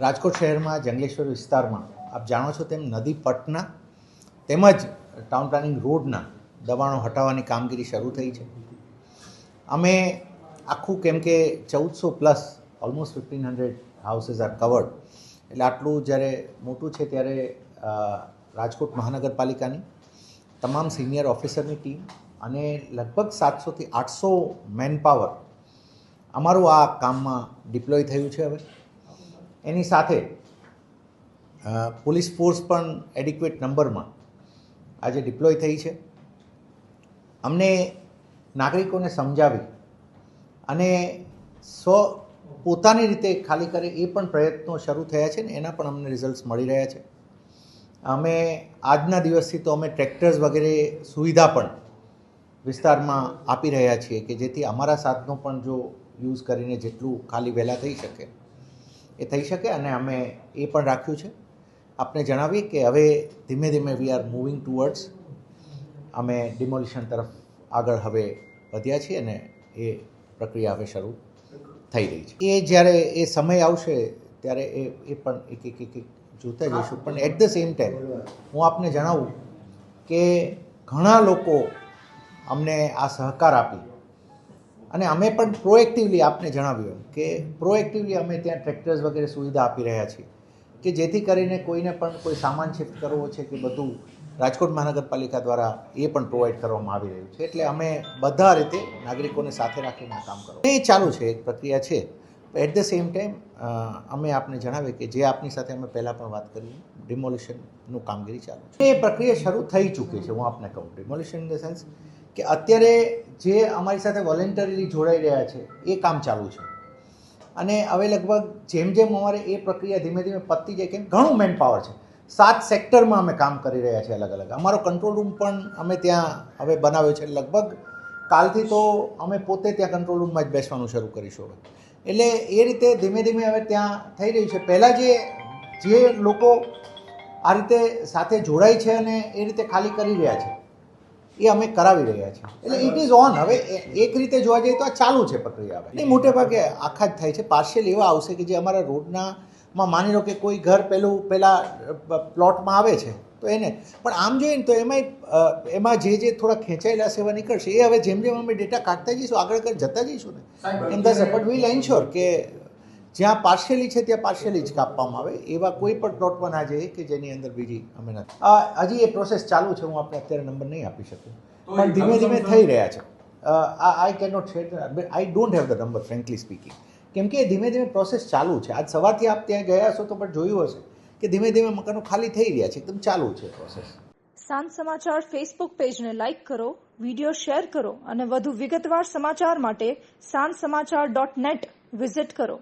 રાજકોટ શહેરમાં, જંગલેશ્વર વિસ્તારમાં, આપ જાણો છો તેમ નદી પટના તેમજ ટાઉન પ્લાનિંગ રોડના દબાણો હટાવવાની કામગીરી શરૂ થઈ છે. અમે આખું કેમ કે ચૌદસો plus almost fifteen hundred houses are covered એટલે આટલું જ્યારે મોટું છે ત્યારે રાજકોટ મહાનગરપાલિકાની તમામ સિનિયર ઓફિસરની ટીમ અને લગભગ સાતસોથી આઠસો મેનપાવર અમારું આ કામમાં ડિપ્લોય થયું છે હવે. એની સાથે પોલીસ ફોર્સ પણ એડિક્વેટ નંબરમાં આજે ડિપ્લોય થઈ છે. અમને નાગરિકોને સમજાવી અને સ્વ પોતાની રીતે ખાલી કરે એ પણ પ્રયત્નો શરૂ થયા છે ને એના પણ અમને રિઝલ્ટ્સ મળી રહ્યા છે. અમે આજના દિવસથી તો અમે ટ્રેક્ટર્સ વગેરે સુવિધા પણ વિસ્તારમાં આપી રહ્યા છીએ કે જેથી અમારા સાધનો પણ જો યુઝ કરીને જેટલું ખાલી વહેલા થઈ શકે. એ થઈ શકે અને અમે એ પણ રાખ્યું છે. આપને જણાવીએ કે હવે ધીમે ધીમે વી આર મૂવિંગ ટુવર્ડ્સ અમે ડિમોલિશન તરફ આગળ હવે વધ્યા છીએ અને એ પ્રક્રિયા હવે શરૂ થઈ રહી છે. એ જ્યારે એ સમય આવશે ત્યારે એ એ પણ એક એક એક એક જોતા જઈશું. પણ એટ ધ સેમ ટાઈમ હું આપને જણાવું કે ઘણા લોકો અમને આ સહકાર આપી અને અમે પણ પ્રોએક્ટિવલી આપને જણાવ્યું કે પ્રોએક્ટિવલી અમે ત્યાં ટ્રેક્ટર્સ વગેરે સુવિધા આપી રહ્યા છીએ કે જેથી કરીને કોઈને પણ કોઈ સામાન શિફ્ટ કરવો છે કે બધું રાજકોટ મહાનગરપાલિકા દ્વારા એ પણ પ્રોવાઈડ કરવામાં આવી રહ્યું છે. એટલે અમે બધા રીતે નાગરિકોને સાથે રાખીને કામ કરો. એ ચાલુ છે, એક પ્રક્રિયા છે. એટ ધ સેમ ટાઈમ અમે આપને જણાવીએ કે જે આપની સાથે અમે પહેલાં પણ વાત કરી ડિમોલિશનનું કામગીરી ચાલુ છે. એ પ્રક્રિયા શરૂ થઈ ચૂકી છે, હું આપને કહું ડિમોલિશન ઇન ધ સેન્સ કે અત્યારે જે અમારી સાથે વોલેન્ટરીલી જોડાઈ રહ્યા છે, એ કામ ચાલુ છે. અને હવે લગભગ જેમ જેમ અમારે એ પ્રક્રિયા ધીમે ધીમે પતતી જાય કેમ, ઘણું મેન પાવર છે. સાત સેક્ટરમાં અમે કામ કરી રહ્યા છીએ અલગ અલગ. અમારો કંટ્રોલ રૂમ પણ અમે ત્યાં હવે બનાવ્યો છે લગભગ. કાલથી તો અમે પોતે ત્યાં કંટ્રોલ રૂમમાં જ બેસવાનું શરૂ કરીશું એટલે એ રીતે ધીમે ધીમે હવે ત્યાં થઈ રહ્યું છે. પહેલાં જે જે લોકો આ રીતે સાથે જોડાય છે અને એ રીતે ખાલી કરી રહ્યા છે એ અમે કરાવી રહ્યા છીએ. એટલે ઇટ ઇઝ ઓન હવે એક રીતે જોવા જઈએ તો આ ચાલુ છે પ્રક્રિયા હવે. મોટે ભાગે આખા જ થાય છે. પાર્શિયલ એવા આવશે કે જે અમારા રોડના માં માની લો કે કોઈ ઘર પેલું પેલા પ્લોટમાં આવે છે તો એને. પણ આમ જોઈએ ને તો એમાંય એમાં જે જે થોડા ખેંચાયેલા સેવા નીકળશે. એ હવે જેમ જેમ અમે ડેટા કાઢતા જઈશું આગળ જતા જઈશું ને. એમ ધ બટ વિલ એન્શ્યોર કે જ્યાં પાર્શિયલી છે ત્યાં પાર્શિયલી જ કાપવામાં આવે. એવા કોઈ પણ પ્લોટ પણ આજે કે જેની અંદર બીજી અમે નથી. હજી એ પ્રોસેસ ચાલુ છે. હું આપણે અત્યારે નંબર નહીં આપી શકું. પણ ધીમે ધીમે થઈ રહ્યા છે. I can not share I don't have the number frankly speaking કેમ કે ધીમે ધીમે પ્રોસેસ ચાલુ છે. આજ સવારથી આપ ત્યાં ગયા હશો તો પણ જોયું હશે કે ધીમે ધીમે મકાનો ખાલી થઈ રહ્યા છે. એકદમ ચાલુ છે પ્રોસેસ સાંજ સમાચાર ફેસબુક પેજને લાઇક કરો વીડિયો શેર કરો અને વધુ વિગતવાર સમાચાર માટે સાંજ સમાચાર ડોટ નેટ વિઝિટ કરો.